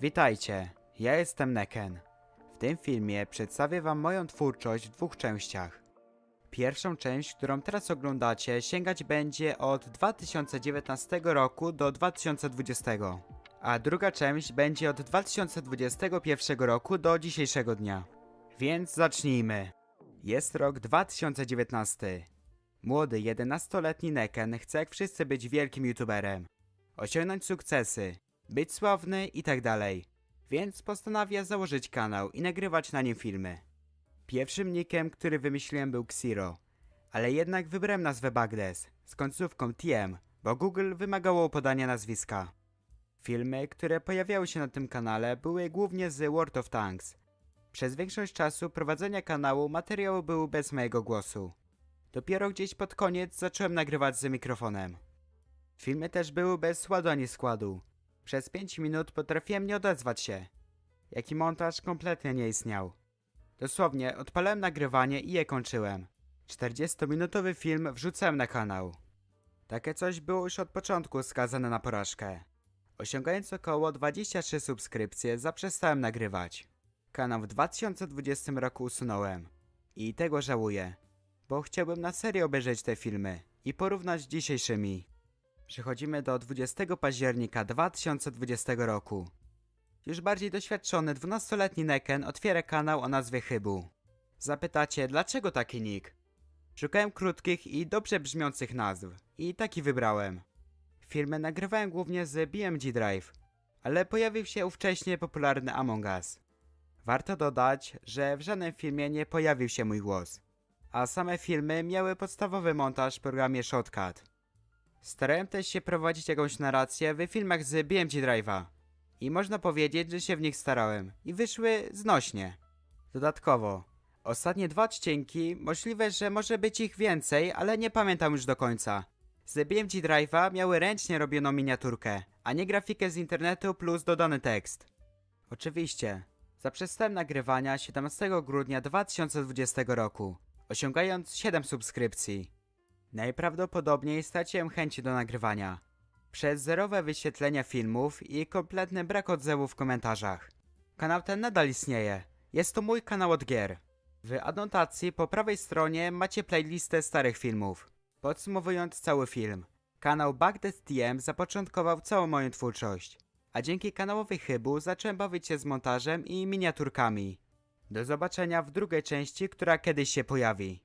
Witajcie, ja jestem Neken. W tym filmie przedstawię wam moją twórczość w dwóch częściach. Pierwszą część, którą teraz oglądacie, sięgać będzie od 2019 roku do 2020, a druga część będzie od 2021 roku do dzisiejszego dnia. Więc zacznijmy. Jest rok 2019. Młody 11-letni Neken chce jak wszyscy być wielkim youtuberem, osiągnąć sukcesy, być sławny i tak dalej. Więc postanawia założyć kanał i nagrywać na nim filmy. Pierwszym nickiem, który wymyśliłem był Xiro, ale jednak wybrałem nazwę Bagdes z końcówką TM, bo Google wymagało podania nazwiska. Filmy, które pojawiały się na tym kanale były głównie z World of Tanks. Przez większość czasu prowadzenia kanału materiały były bez mojego głosu. Dopiero gdzieś pod koniec zacząłem nagrywać z mikrofonem. Filmy też były bez ładu ani składu. Przez 5 minut potrafiłem nie odezwać się. Jak i montaż kompletnie nie istniał. Dosłownie odpalałem nagrywanie i je kończyłem. 40-minutowy film wrzucałem na kanał. Takie coś było już od początku skazane na porażkę. Osiągając około 23 subskrypcje, zaprzestałem nagrywać. Kanał w 2020 roku usunąłem. I tego żałuję, bo chciałbym na serio obejrzeć te filmy i porównać z dzisiejszymi. Przechodzimy do 20 października 2020 roku. Już bardziej doświadczony 12-letni Neken otwiera kanał o nazwie Chybu. Zapytacie, dlaczego taki nick? Szukałem krótkich i dobrze brzmiących nazw i taki wybrałem. Filmy nagrywałem głównie z BMG Drive, ale pojawił się ówcześnie popularny Among Us. Warto dodać, że w żadnym filmie nie pojawił się mój głos, a same filmy miały podstawowy montaż w programie Shotcut. Starałem też się prowadzić jakąś narrację w filmach z BMG Drive'a. I można powiedzieć, że się w nich starałem. I wyszły znośnie. Dodatkowo, ostatnie dwa odcinki, możliwe, że może być ich więcej, ale nie pamiętam już do końca. Z BMG Drive'a miały ręcznie robioną miniaturkę, a nie grafikę z internetu plus dodany tekst. Oczywiście, zaprzestałem nagrywania 17 grudnia 2020 roku, osiągając 7 subskrypcji. Najprawdopodobniej straciłem chęci do nagrywania. Przez zerowe wyświetlenia filmów i kompletny brak odzewu w komentarzach. Kanał ten nadal istnieje. Jest to mój kanał od gier. W anotacji po prawej stronie macie playlistę starych filmów. Podsumowując cały film, kanał Bagdet TM zapoczątkował całą moją twórczość. A dzięki kanałowi Chybu zacząłem bawić się z montażem i miniaturkami. Do zobaczenia w drugiej części, która kiedyś się pojawi.